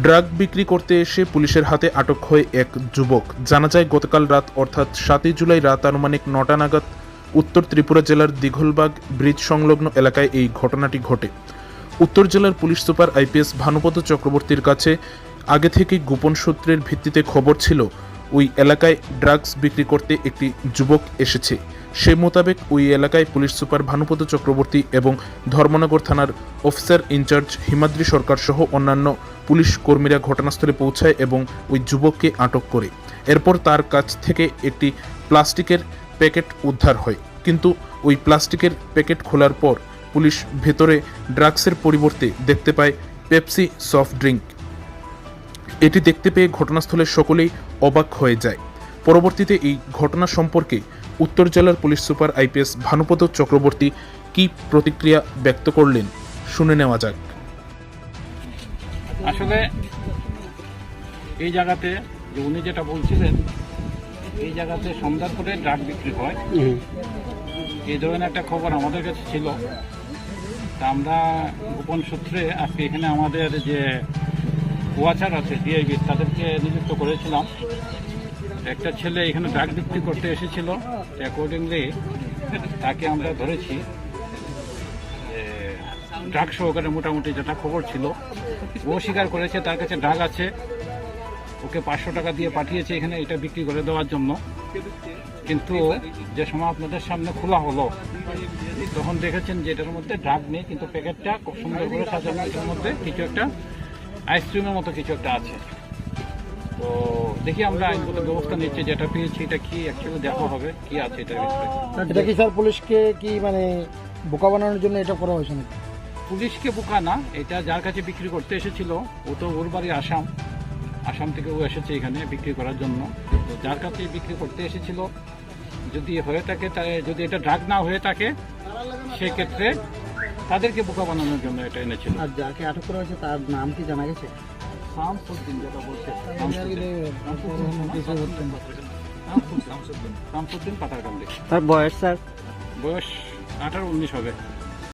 Drug বিক্রি করতে এসে পুলিশের হাতে আটক হয় এক যুবক। জানা যায়, গতকাল রাত, অর্থাৎ সাতই জুলাই রাত আনুমানিক নটা নাগাদ, উত্তর ত্রিপুরা জেলার দীঘলবাগ ব্রিজ সংলগ্ন এলাকায় এই ঘটনাটি ঘটে। উত্তর জেলার পুলিশ সুপার আইপিএস ভানুপদ চক্রবর্তীর কাছে আগে থেকেই গোপন সূত্রের ভিত্তিতে খবর ছিল, ওই এলাকায় ড্রাগস বিক্রি করতে একটি যুবক এসেছে। সে মোতাবেক ওই এলাকায় পুলিশ সুপার ভানুপদ চক্রবর্তী এবং ধর্মনগর থানার অফিসার ইনচার্জ হিমাদ্রি সরকার সহ অন্যান্য পুলিশ কর্মীরা ঘটনাস্থলে পৌঁছায় এবং ওই যুবককে আটক করে। এরপর তার কাছ থেকে একটি প্লাস্টিকের প্যাকেট উদ্ধার হয়। কিন্তু ওই প্লাস্টিকের প্যাকেট খোলার পর পুলিশ ভেতরে ড্রাগসের পরিবর্তে দেখতে পায় পেপসি সফট ড্রিঙ্ক। এটি দেখতে পেয়ে ঘটনাস্থলে সকলেই অবাক হয়ে যায়। পরবর্তীতে এই ঘটনা সম্পর্কে উত্তর জেলার police super IPS Bhanupada Chakraborty কী প্রতিক্রিয়া ব্যক্ত করলেন? শুনে নেওয়া যাক। আসলে এই জায়গাতে যে উনি যেটা বলছিলেন এই জায়গাতে সন্ধ্যার পরে ড্রাগ বিক্রি হয়। এই ধরনের একটা খবর আমাদের কাছে ছিল। তা আমরা গোপন সূত্রে আজকে এখানে আমাদের যে ওয়াচার আছে ডিআইবি তাদেরকে নিযুক্ত করেছিলাম। একটা ছেলে এখানে ডাক বিক্রি করতে এসেছিল অ্যাকর্ডিংলি তাকে আমরা ধরেছি। ড্রাগ সহকারে মোটামুটি যেটা খবর ছিল, ও স্বীকার করেছে, তার কাছে ড্রাগ আছে। ওকে পাঁচশো টাকা দিয়ে পাঠিয়েছে এখানে, এটা বিক্রি করে দেওয়ার জন্য। কিন্তু যে সময় আপনাদের সামনে খোলা হলো, তখন দেখেছেন যে এটার মধ্যে ড্রাগ নেই, কিন্তু প্যাকেটটা খুব সুন্দর করে সাজানো, এটার মধ্যে কিছু একটা আইসক্রিমের মতো কিছু একটা আছে। তো দেখি আমরা আইনগত ব্যবস্থা নিচ্ছি যেটা পেয়েছি এটা কি অ্যাকচুয়ালি দেখা হবে কি আছে এটার ভিতরে এটা কি স্যার পুলিশকে কি মানে বোকা বানানোর জন্য এটা করা হয়েছে নাকি? পুলিশকে বোকা না এটা যার কাছে বিক্রি করতে এসেছিল ও তো ওর বাড়ি আসাম। আসাম থেকে ও এসেছে এখানে বিক্রি করার জন্য। তো যার কাছে বিক্রি করতে এসেছিল যদি হয়ে থাকে যদি এটা ড্রাগ না হয়ে থাকে সেক্ষেত্রে তাদেরকে বোকা বানানোর জন্য এটা এনেছিল। আর যাকে আটক করা হয়েছে তার নাম কি জানা গেছে? শামসুদ্দিন যেটা বলছে শামসুদ্দিন পাতারকান্দি তার বয়স স্যার? বয়স আঠারো উনিশ হবে।